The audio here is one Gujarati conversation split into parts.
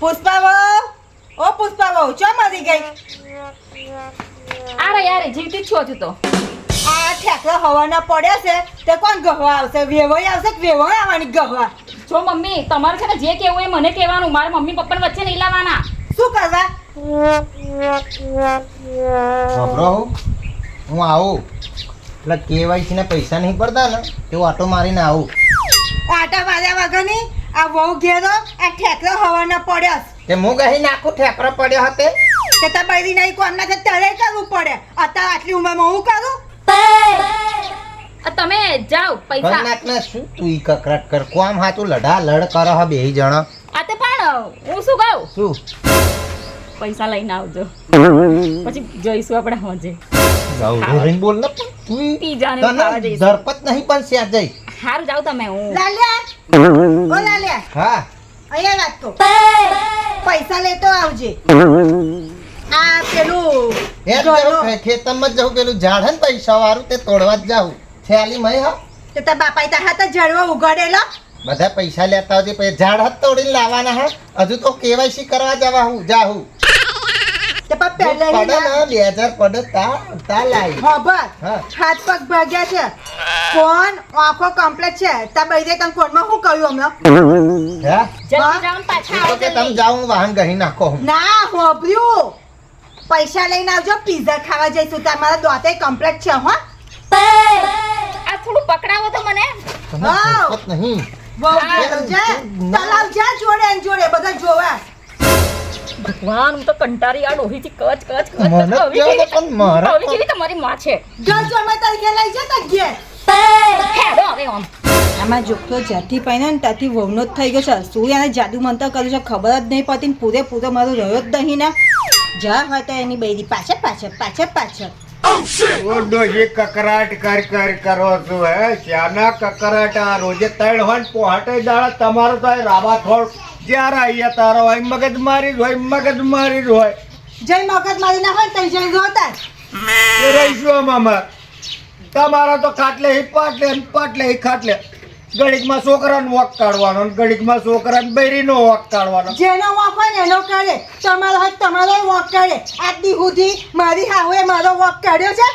પુષ્પા વહુ ઓ પુષ્પા વહુ ચો મરી ગઈ? અરે યાર જીવતી છો તું તો. આ ઠેકડા હવાના પડ્યા છે તે કોણ ગહવા આવશે? વેવાઈ આવશે કે વેવાઈ આવવાની ગહવા? જો મમ્મી તમારે છે ને જે કેવું એ મને કહેવાનું. મારે મમ્મી પપ્પાને વચ્ચે નહીં લાવવાના. શું કરવા? ખબરો હું. આવું. એટલે કેવાયસી ને પૈસા નહીં પડતા ને તેવું આટો મારીને આવું. આટા માર્યા વગરની? આ વહુ ઘેરો આ ઠેકરો હવાના પડ્યા તે હું ગહી નાખું ઠેકરો પડ્યો હતે. કે તા બૈરી નહીં કો અમને તારે કરવું પડે. અત્યારે આટલી ઉંમરમાં હું કરું? તમે જાઓ પૈસા. નાખને શું? તું ઈ કકરાટ કર. કોમ હાતું લડા લડ કરો હ બેહી જણા. આ તે પણ હું શું કહું? શું? પૈસા લઈને આવજો. પછી જોઈશું આપણે હોજે. રહીને બોલ ને તું ઈ- જાને ઝરપત નહીં પણ સ્યા જઈ. હારું જાઓ તમે હું. લાલ્યા ઓ લાલ્યા હા. અહીંયા વાત તો. પૈસા લેતો આવજે. આ પેલું એ પેલું ખેતરમાં જ જવું પેલું ઝાડ હે ને પૈસા વાળું તે તોડવા જ જાઉં. થેલી મય હા. તે તા બાપાએ તા હાથે જડવો ઉગાડેલો બધા પૈસા લેતા આવજે પછી ઝાડ હાથ તોડીને લાવવાના હા. હજુ તો કેવાયસી કરવા જવા હું જાહું. તે પણ પહેલે પડે ને બે હજાર પડે તા તા લાવી ખબર હાથ પગ ભાગ્યા છે. ફોન આંખો કમ્પ્લીટ છે. તાર બૈરે તને ફોનમાં શું કહ્યું હમણાં? હા? જલ્દી જાઓ પાછા તો કે તમે જલ્દી. વાહન ગહી નાખો ના હોભર્યું. પૈસા લઈને આવજો પીઝા ખાવા જઈશું. તમારા દોતે કમ્પ્લેટ છે હો. આ થોડું પકડાવો તો મને. હા. નહીં. બહુ જા તલાવ જા જોડે જોડે બધા જોવા. ભગવાન હું તો કંટાળી આ ડોહીથી કચ કચ કચ મને. કેવું પણ મારા હવે કેવી તમારી માં છે. જો જો મેં તારી ઘેર લઈ જતા ઘેર. હેડો હવે ઓમ આમાં જોખતો જ્યાંથી પહેર્યો ને ત્યાંથી વહુનો જ થઈ ગયો છે. શું એને જાદુ મંતર કર્યું છે? ખબર જ નહીં પડતી પૂરે પૂરો મારો રહ્યો જ નહીં ને જા હોય તો એની બૈરી પાછળ પાછળ પાછળ પાછળ. કકરાટ કર કર કરો છો હે? શ્યાના કકરાટ આ રોજે તળ હોય પોહાટે દાડા તમારો તો આ રાબા થોડ જ્યારે અહીંયા તારો હોય મગજ મારી જ હોય મગજ મારી જ હોય. જય મગજ મારી ના હોય તઈ જઈ જોતા એ રહીશું મામા તમારા તો ખાટલે હી પાટલે પાટલે હી ખાટલે. ઘડીકમાં છોકરાનો વોક કાઢવાનો ને ઘડીકમાં છોકરાને બૈરીનો વોક કાઢવાનો. જેનો વોક હોય ને એનો કાઢે. તમારો હોય તમારો વોક કાઢે. આજની સુધી મારી હાહુએ મારો વોક કાઢ્યો છે?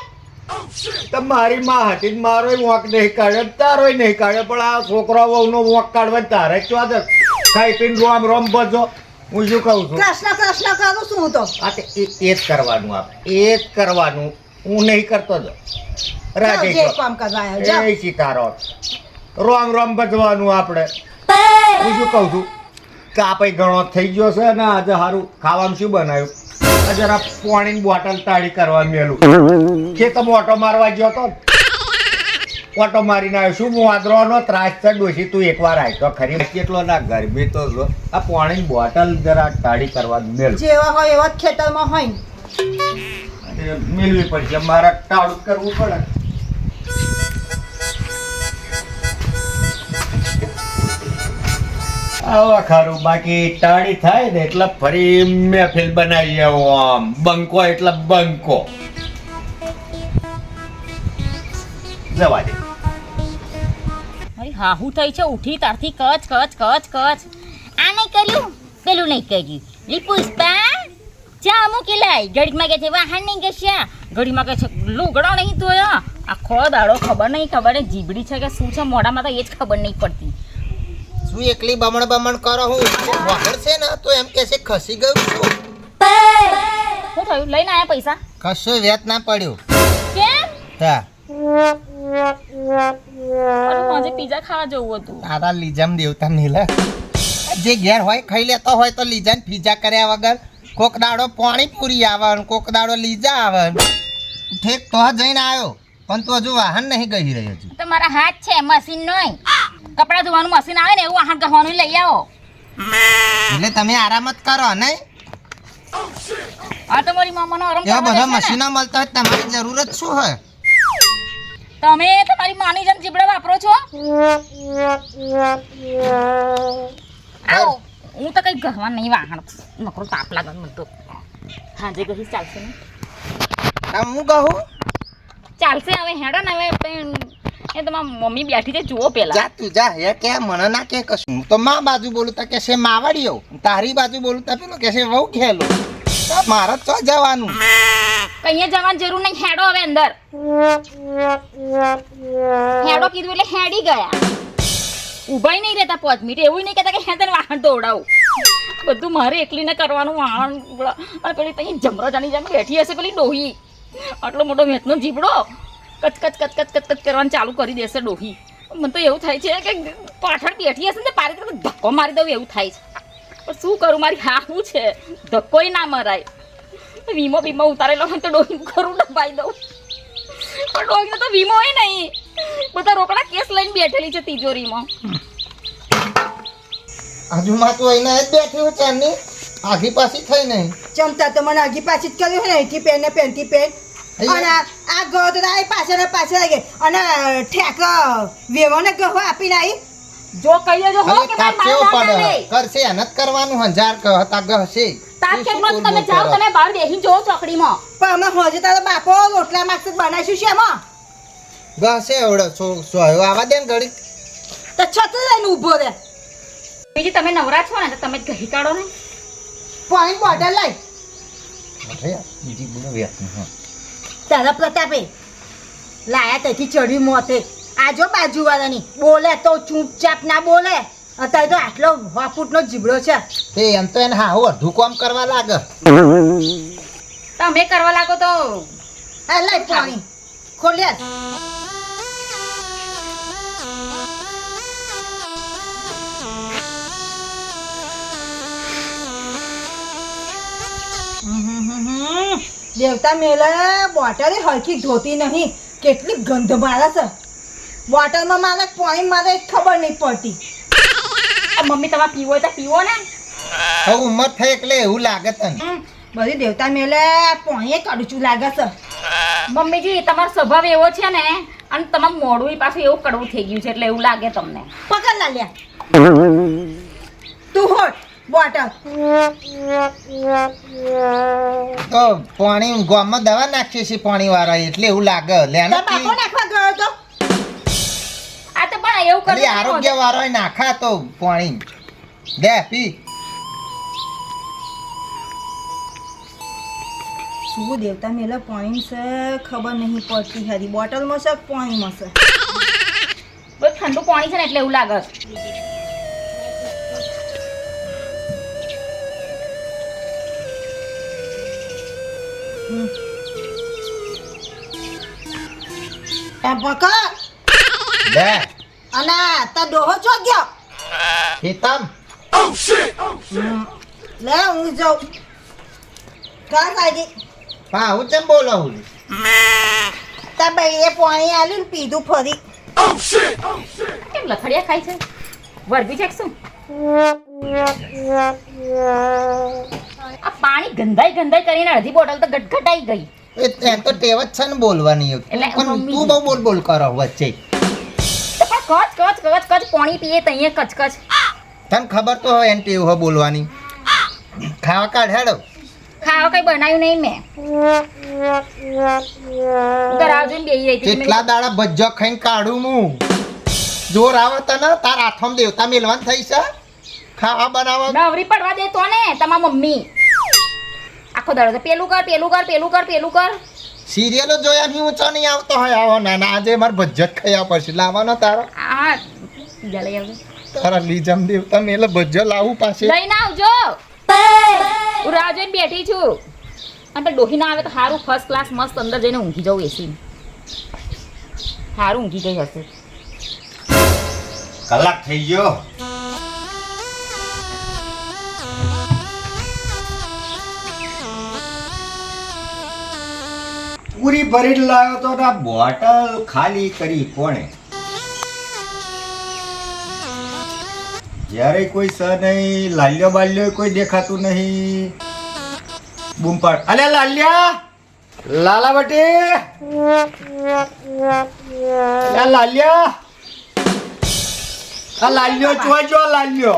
તો મારી માં હતી મારો વોક નહીં કાઢ્યો તારોય નહીં કાઢ્યો. પણ આ છોકરો વહુનો વોક કાઢવા તારે જ ચોદ ખાઈ પીને રોમ રોમ બજો હું શું કહું છું? કૃષ્ણ કૃષ્ણ કરું છું હું તો. આ તે એ જ કરવાનું આપણે એ જ કરવાનું. હું નહીં કરતો જ. જાઓ, જે કામ કરવા આવ્યો જય સીતારો રોમ રોમ બજવાનું આપણે. હું શું કહું છું? કે આ પછી ઘણો થઈ ગયો છે ને આજે સારું ખાવાનું શું બનાવ્યું? જરા પાણીની બોટલ તાળી કરવા મેલું. ખેતમ ઓટો મારવા ગયો તો. ઓટો મારીને આવ્યો. શું વાદરોનો ત્રાસ છે? તું તું એકવાર આવી તો ખરી. કેટલો ના ગરમી તો જો. આ પાણીની બોટલ જરા તાળી કરવા મેળ જેવા હોય એવા ખેતરમાં હોય ને. મેળવી પડશે. મારે ટાળું કરવું પડે. આવા ખારું. બાકી ટાળી થાય ને એટલે ફરી મહેફિલ બનાવી આવો આમ. બંકો એટલે બંકો. જવા દે. અરે હાહુ થઈ છે ઉઠી તારથી કચ કચ કચ કચ. આ નહીં કર્યું પેલું નહીં કર્યું. લી પુષ્પા ચા મૂકી લાય ઘડીમાં કે છે વાહન નહીં ગસ્યા ઘડીમાં કે છે લુગડો નહીં ધોયા આખો દાડો ખબર નહીં ખબર જીબડી છે કે શું છે મોઢામાં તો એ જ ખબર નહીં પડતી. શું એકલી બમણ બમણ કરો હું? વાહણ છે ને તો એમ કે છે ખસી ગયું છું. શું થયું? લઈને આયા પૈસા? કશું વેત ના પડ્યું. કેમ? હા. અરે માજે પીઝા ખાવા જવું હતું. તારા લીજામ દેવતા નીલા. જે ઘેર હોય ખાઈ લેતો હોય તો લીજા ને પીઝા કર્યા વગર કોક દાડો પાણી પૂરી આવે કોક દાડો લીજા આવે ઠેક તો જઈને આવ્યો પણ તો હજુ વાહન નહીં ગઈ રહી તો તમારા હાથ છે મશીન નહીં. કપડાં ધોવાનું મશીન આવે ને એવું વાહન ગહવાનું લઈ આવો. એટલે તમે આરામ જ કરો ને આ તો મારી મામાનો આરામ એવા બધા મશીનો મળતા હોય તમારી જરૂરત શું હોય? તમે તમારી માની જેમ જીબડા વાપરો છો? આવો હું તો કઈ ઘરમાં નહીં વાહણ. નકરો તાપ લાગે મને તો. હાજે કહી ચાલશે ને? હું કહું? ચાલશે હવે હેડો ને હવે એ તમારી મમ્મી બેઠી છે જુઓ પેલા. જા તું જા એ કે મને ના કે કશું. તો માં બાજુ બોલું તા કે છે માવાડીઓ. તારી બાજુ બોલું તા પેલો કે છે વહુ ખેલો. મારે તો જવાનું. કઈ જવાની જરૂર નહીં, હેડો હવે અંદર. હેડો કીધું એટલે હેડી ગયા. ઉભાઈ નહીં રહેતા પાંચ મિનિટ, એવું નહીં કહેતા કે હે તને વાહન દોડાવું. બધું મારે એકલીને કરવાનું વાહન. પેલી તઈ જમરો જેમ બેઠી હશે પેલી ડોહી. આટલો મોટો મેથનો જીબડો કચ કચ કચ કચ કચ કરવાનું ચાલુ કરી દેશે ડોહી. મને તો એવું થાય છે કે પાછળ બેઠી હશે ને પારે ધક્કો મારી દઉં એવું થાય છે. પણ શું કરું, મારી હા શું છે? ધક્કોય ના મરાય. વીમો બીમો ઉતારેલો હોય તો ડોહી ખરું ડબાઈ દઉં. પણ ડોહીનો તો વીમો એ નહીં બધા રોકડા કેસ લઈને બેઠેલી છે તિજોરીમાં. હજુમાં તો એના જ બેઠી છે ચારની આઘી પાછી થઈ નહીં. ચમતા તો મને આગી પાછી જ કર્યું ને અહીંથી પેન ને પેનથી પેન. અને આ ગોદરા ગયો પાછળ ને પાછળ આવી ગઈ અને ઠેક વેવાને ગહો આપીને આવી. જો કહીએ જો હો કે મારી ના. કરશે એને જ કરવાનું હંજાર કહતા ગહશે. તાપ તું શું કેટલો છે તમે જાઓ તમે બહાર બેસી જોવો ચોકડીમાં. પણ અમે હોજે તારો બાપો રોટલા માગશે બનાવીશું છે એમાં. એવડો આવા દે ને ઘડી તો છતું લઈને ઊભો રે. બીજી તમે નવરા છો ને તો તમે કહી કાઢો ને. પાણી બોટલ લઈ. બીજી બોલો. તારા પ્રતાપે લાયા તેથી ચડ્યું મોતે. આજો બાજુવાળાની. બોલે તો ચૂપચાપ ના બોલે. અત્યારે તો આટલો વાપૂટનો જીબડો છે. તે એમ તો એને હાવ અડધું કામ કરવા લાગે. તમે કરવા લાગો તો. આ લઈ પાણી. ખોલ્યા દેવતા મેલા બોટલે હરખી ધોતી નહીં. કેટલી ગંધ મારે છે. બોટલમાં મારે પાણી મારે ખબર નહીં પડતી. મમ્મી તમારે પીવો તો પીવો ને. હવે ઉંમર થઈ એટલે એવું લાગે તને. બધી દેવતા મેલે પોણીએ કડચું લાગે છે. મમ્મીજી તમારો સ્વભાવ એવો છે ને અને તમારું મોડું પાછું એવું કડવું થઈ ગયું છે એટલે એવું લાગે તમને. પકડ ના લ્યા તું હોટ બોટલ. તો પાણી ગોમાં દવા નાખીએ છીએ પાણી વાળા એટલે એવું લાગે. લે ને તાર બાપો નાખવા ગયો તો? આ તો પણ એવું કરે આરોગ્ય વાળો નાખા તો પાણી. દે પી. શું દેવતા મેલે પાણી છે? ખબર નહીં પડતી હરી. બોટલમાં છે પાણીમાં છે? બસ ઠંડુ પાણી છે ને એટલે એવું લાગે. એમ પકડ દે અને તાર ડોહો છો ગયો? હેતમ. લે હું જાઉં. કા કાઢી હા હું ચમ બોલો હું તાર બૈરે પાણી આલ્યું ને પીધું ફરી. કેમ લથડિયા ખાય છે? વરબી છે શું? આ પાણી ગંધાઈ ગંધાઈ કરીને અડધી બોટલ તો ગટગટાઈ ગઈ. એ તો ટેવ જ છે ને બોલવાની એટલે તું બહુ બોલ બોલ કરો વચ્ચે. તો કચ કચ કચ કચ પાણી પીએ તઈએ કચ કચ. તને ખબર તો હોય એને ટેવ હોય બોલવાની. ખાવા કાઢ હેડો. ખાવા કઈ બનાવ્યું નહીં મેં. હું રાહ જોઈને બેહી રહી કેટલા દાડા ભજ્જો ખાઈને કાઢું હું. જોર આવે તને તાર હાથમાં દેવતા મેલવાન થઈ છે? ખાવા બનાવવા. નવરી પડવા દે તો ને તમારા મમ્મી. આખો દાડો પેલું કર પેલું કર પેલું કર પેલું કર. સિરિયલો જોયા ની ઊંચો નહીં આવતો હોય આવો ના ના આજે મારે ભજ્જત ખાયા પડશે લાવવાનો તારો? આ જલે તારા લીજમ દેવ તમે એટલે ભજ્જો લાવું પાસે લઈને આવજો. હું રાહ જોઈને બેઠી છું. અને ડોહી ના આવે તો સારું ફર્સ્ટ ક્લાસ મસ્ત અંદર જઈને ઊંઘી જાઉં એસી સારું ઊંઘી ગઈ હશે. કલાક થઈ ગયો. પૂરી ભરી લાવ્યો તો આ બોટલ ખાલી કરી કોણે? જ્યારે કોઈ સ નહીં લાલ્યો બાલ્યો કોઈ દેખાતું નહીં. બૂમ પાડ અલે લાલ્યા! લાલા બટી લાલ્યા! આ લાલ્યો જોજો લાલ્યો.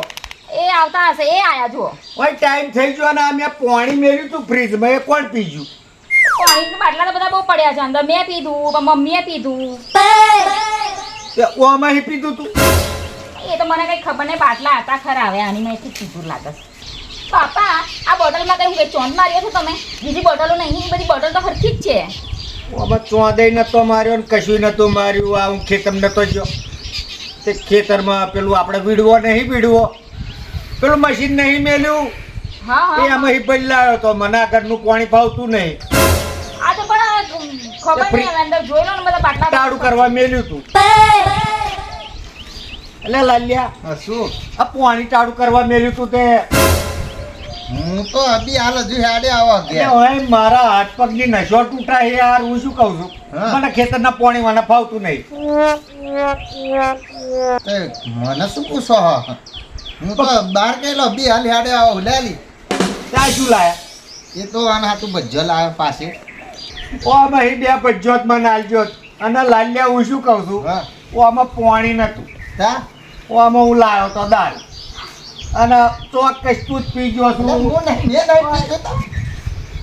એ આવતા હશે એ આયા જો ઓય ટાઈમ થઈ ગયો ને અમે પાણી મેળ્યું તું ફ્રીજમાં એ કોણ પીજું? પાણીના બાટલા તો બધા બહુ પડ્યા છે અંદર. મેં પીધું મમ્મીએ પીધું. ઓમાં પીધું તું? એ તો મને કઈ ખબર નહીં બાટલા હતા ખરા હવે આની મેં પીધું લાગે. પાપા આ બોટલમાં કઈ હું ચોંદ માર્યો છો તમે? બીજી બોટલો નહીં બધી બોટલ તો હરખી જ છે. ઓમાં ચોદય નતો માર્યો ને કશું નતું માર્યું. આ હું ખેતર નતો ગયો તે ખેતરમાં પેલું આપણે વીડવો નહીં વીડવો. પેલું મશીન નહીં મેલ્યું. હા એ હા આમાં હી બદલાયો તો? મને આ ઘરનું પાણી ભાવતું નહીં. ખબર નહીં અંદર જોઈ લો ને બધા બાટલા તાડું કરવા મેલ્યું તું. એટલે લલ્યા શું? આ પાણી ટાળું કરવા મેલ્યું તું તે. હું તો અભી હાલ હજુ હેડે આવા ગયા હવે મારા હાથ પગની નશો તૂટા છે યાર હું શું કહું છું? હા. મને ખેતરના પાણી મને ફાવતું નહીં. મને શું પૂછો? હું તો બહાર ગયેલો બી હાલ હેડે આવો લે લી. ત્યાં શું લાયા? એ તો આના હાથું ભજ્જો લાવ્યો પાસે. ઓ આમાં હી બે પજ્જોત મને આલજો અને લાલ્યા હું શું કહું છું? હા. ઓ આમાં પાણી નતું. હા ઓ આમાં હું લાવ્યો તો દાળ. અને ચોક્કસ તું જ પી ગયો છું. હું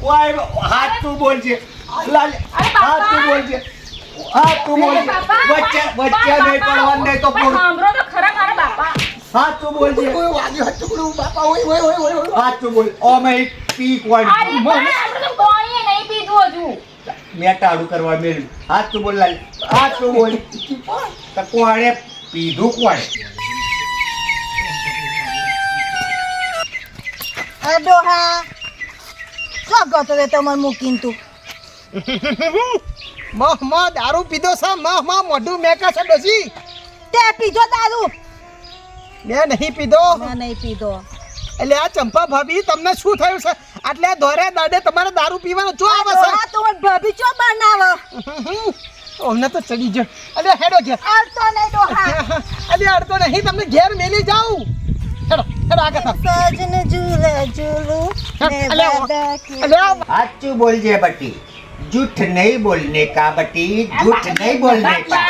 ઓય હાથ તું બોલજે. હાથ તું બોલજે. હાથ તું બોલજે. વચ્ચે વચ્ચે નહીં પડવાનું નહીં તો પૂરું. સાંભળો તો ખરા મારા બાપા. હાથ તું બોલજે. કોઈ વાગ્યો હતું પેલું બાપા ઓય ઓય ઓય ઓય. હાથ તું બોલ. ઓ મેં પી કોણ? મને તો પાણી નહીં પીધું હજુ. મેં ટાળું કરવા મેળ્યું. હાથ તું બોલ લાલ. હાથ તું બોલ. તો કોણે પીધું કોણે અડોહા. ડોહા શું ગતો રે તમારે મૂકીને તું. મહ મહ દારૂ પીધો છે મહ મહ મોઢું મેકા છે ડોસી તે પીધો દારૂ? મેં નહીં પીધો. મેં નહીં પીધો. એટલે આ ચંપા ભાભી તમને શું થયું છે? આટલે આ ધોરે દાડે તમારે દારૂ પીવાનો જો આવે છે તો ભાભી ચો બનાવો. ઓમને તો ચડી ગયો. અલે હેડો ઘેર. અડતો નહીં ડોહા અલે અડતો નહીં. તમને ઘેર મેલી જાઉં. હેડો હેડો આગળ થાવ. સજન જુલે જુલુ અલે અલે આ બોલજે બટી. જૂઠ નહીં બોલને કા બટી જૂઠ નહીં બોલને કા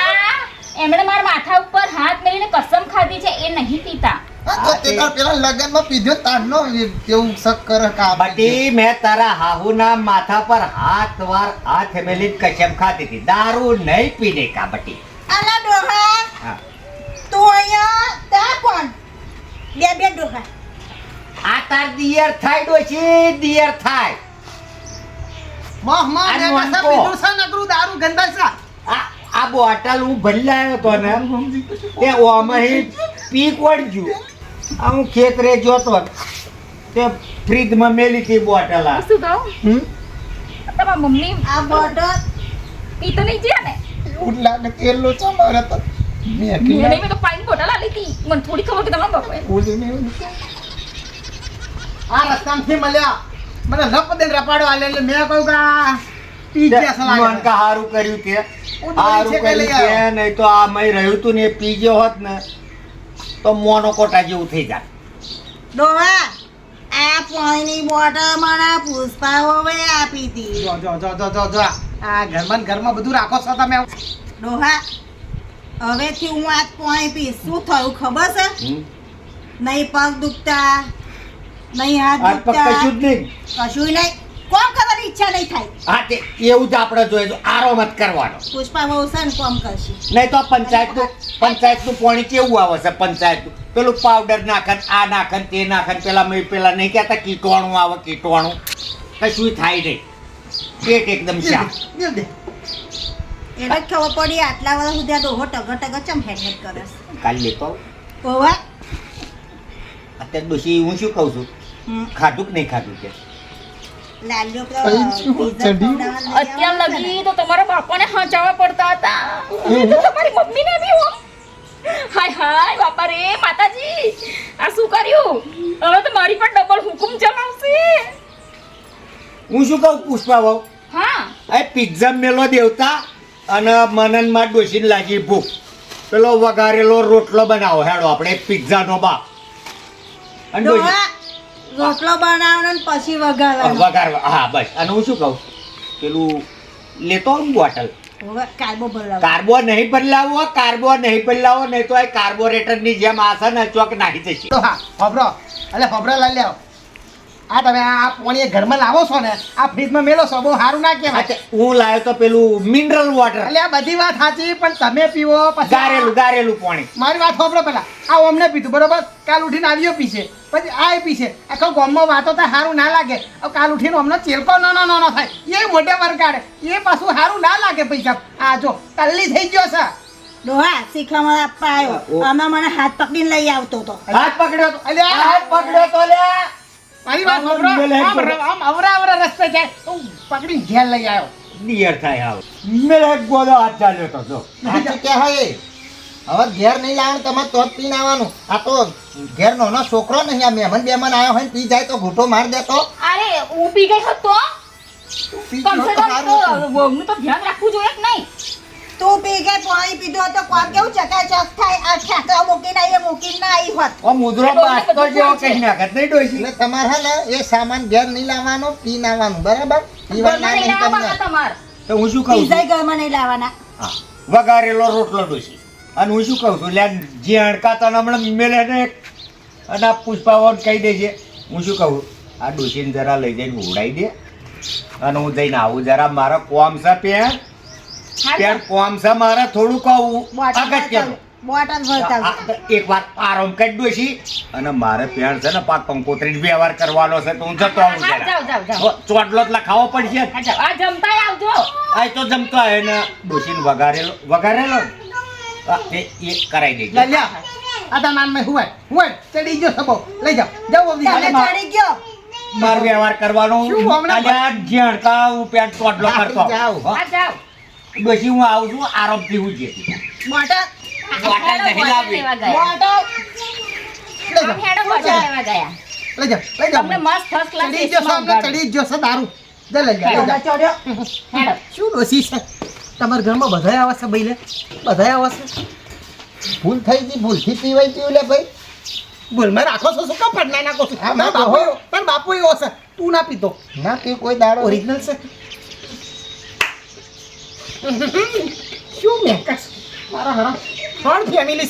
એમણે મારા માથા ઉપર હાથ મેલીને કસમ ખાધી છે એ નહીં પીતા. આ તારા હાહુના માથા પર હાથ વાર હાથ મેલી કસમ ખાધી હતી. દારૂ નહીં પીને કા બટી? અલા ડોહા તું અહીંયા તા કોણ? બે બે ડોહા. આ તાર દિયર થાય ડોશી દિયર થાય. મહ મહ ને કસા પીધું છે નકરું દારૂ ગંધાય છે. આ આ બોટલ હું ભરી હતો તો ને. તે ઓમાં પી કોડજું આ હું ખેતરે જોતો તે ફ્રીજમાં મેલી હતી બોટલ આ. શું કહું? હમ? તમારા મમ્મી આ બોટલ? પીતો નહીં જ્યાં ને? એવું લાગે તેલનો છે મારે તો. મેં નહીં મેં તો પાણી બોટલ આલી હતી. મને થોડી ખબર કે તમારા બાપા બોલીને એવું આ રસ્તામાંથી મળ્યા. મને લપ દે રપાડો આલે એટલે મેં કહું કે પી ગયા લાગે. મન કા હારું કર્યું કે. હારું કર્યું કે તે? નહીં તો આ મય રહ્યું તું ને એ પી ગયો હોત ને. તો મોનો કોટા જેવું થઈ જાય. ડોહા આ પાણીની બોટલ મને પુષ્પા હવે આપી હતી. જો જો જો જો જો જો. આ ઘરમાં ઘરમાં બધું રાખો છો તમે. ડોહા હવેથી હું આજ પાણી પીશ શું થયું ખબર છે? નહીં પગ દુખતા નહીં હાથ દુખતા કશું જ નહીં. કશું નહીં. ઈચ્છા નહીં થાય. હા તે એવું જ આપણે જોઈએ તો આરો મત કરવાનો. પુષ્પા બહુ છે ને કોમ કરશે. નહીં તો પંચાયતનું પંચાયતનું પાણી કેવું આવે છે પંચાયતનું? પેલું પાવડર નાખન આ નાખન તે નાખન પેલા મેં પેલા નહીં કહેતા કીટવાણું આવે કીટવાણું કશું થાય નહીં. પેટ એકદમ શાંત. એને ખબર પડી આટલા વાળા સુધી ડોહો ટગર ટગર ચમ હેડ હેડ કરે કાલ લેતો ઓવા અત્યારે ડોશી હું શું કહું છું? ખાધું કે નહીં ખાધું કે? અત્યાર આવવાનો છે ને. લગી તો તમારા બાપાને હચાવવા પડતા હતા. તો તમારી મમ્મીને બી હાય હાય બાપા રે માતાજી આ શું કર્યું? હવે તો મારી પર ડબલ હુકુમ ચલાવશે હું શું કહું પુષ્પા ભાવ હા. એ પિઝા મેલો દેવતા અને મનનમાં ડોશીને લાગી ભૂખ. પેલો વઘારેલો રોટલો બનાવો હેડો આપણે પિઝાનો બાપ. અને રોટલો બનાવવાનો ને પછી વઘારવાનો. વઘારવા હા બસ. અને હું શું કહું? પેલું લેતો આવું બોટલ? કાર્બો કારબો કાર્બો નહીં બદલાવો કાર્બો નહીં બદલાવો નહીં તો એ કાર્બોરેટરની જેમ આસન છે ચોક નાખી જશે તો હા ફફરો અલે ફબરા લઈ લ્યાવો આ તમે આ પાણી ઘરમાં લાવો છો ને આ ફ્રીજમાં મેલો છો બહુ સારું ના કહેવાય. હું લાવ્યો તો પેલું મિનરલ વોટર એટલે આ બધી વાત સાચી પણ તમે પીવો પછી ગારેલું ગારેલું પાણી. મારી વાત સાંભળો પેલા આ અમને પીધું બરોબર? કાલ ઉઠીને આવ્યો પીશે. પછી આ પીશે. આખો ગામમાં વાતો તો સારું ના લાગે. કાલ ઉઠીને અમને ચેલકો નાનો નાનો થાય. એ મોટે વરગાડે. એ પાછું સારું ના લાગે પૈસા. આ જો તલ્લી થઈ ગયો છે. ડોહા શીખવા આપવા. આવ્યો. મને હાથ પકડીને લઈ આવતો હતો હાથ પકડ્યો તો. અલ્યા, હાથ પકડ્યો તો લ્યા મારી વાત સાંભળો. આમ આમ અવરા અવરા રસ્તે જાય. તો પકડી ઘેર લઈ આવ્યો. નિયર થાય આવ મેલે ગોદો હાથ ચાલ્યો તો જો. આ કે હે હવે ઘેર નહીં લાવવાનું તમારે તો જ પીને આવવાનું. આ તો ઘેર નો છોકરો નહીં આ મહેમાન બેમાન આવ્યો હોય ને પી જાય તો ઘૂંટો માર દેતો અરે હું પી ગઈ હતો તો? પી કમ સે તો ધ્યાન રાખવું જોઈએ કે નહીં. તું પી ગઈ પાણી પીધું તો કોણ કેવું ચકાચક થાય આ ઠાકરા મૂકીને આવીએ મૂકીને આવી હોત. ઓ મુદ્રો બાસ્તો જેવો કઈ નાખત નહીં ડોસી એટલે તમારે હે ને એ સામાન ઘેર નહીં લાવવાનો પી નાવાનું બરાબર? પીવાનું ના નહીં તમને. તો હું શું કહું પીઝા છું? ઘરમાં નહીં લાવવાના. હા, વઘારેલો રોટલો ડોસી અને હું શું કહું છું? લે જે અણકાતા હમણાં મેલે ને અને આ પુષ્પાવન કહી દેજે હું શું કહું? આ ડોસીને જરા લઈ જઈને ઉડાઈ દે. અને હું જઈને આવું જરા મારા કોમ છે પેન કોમ? છે મારે થોડું અગત્યનું બોટલ ભરતા એક વાર આરામ કરી દોશી અને મારે પ્યાર છે ને પાક કંકોત્રી વ્યવહાર કરવાનો છે તો હું જતો આવું જરા. હો, ચોટલો જ લખાવો પડશે. આ જાઓ, આવજો. આ તો જમતો આવે ને. ડોશીને વઘારેલો વઘારેલો? હા, એ કરાઈ દેજો. લ્યા. આ તાર નાનમાં હુવાય. હુવાય. ચડી ગયો સબો. લઈ જાઓ. જાઓ ચડી ગયો. માર વ્યવહાર કરવાનો. અલ્યા ઝેણકા હું પેટ ચોટલો કરતો જાઓ. આ જાઓ. ડોશી હું આવું છું આરામથી હું જે બોટલ? બોટલ નહીં લાવવી. બોટલ લઈ આમ જાઓ હેડો બોટલ લેવા ગયા. લઈ જાઓ લઈ જાઓ. તમને મસ્ત ફર્સ્ટ ક્લાસ ચડી ગયો છે ચડી ગયો છે દારૂ. લે લઈ જાઓ લઈ જાઓ. હેડો. શું ડોસી છે? તમારા ઘરમાં બધાય આવે છે ભાઈ લે બધાય આવે છે? ભૂલ થઈ ગઈ ભૂલથી પીવાય પીવું લે ભાઈ. ભૂલમાં રાખો છો શું કામ પડના નાખો છો? તાર બાપુ એવો- બાપુ એવો છે. તું ના પીતો. ના પીવું કોઈ દાડો. ઓરિજિનલ છે? શું મેકસ મારા હરા. ત્રણ ફેમિલી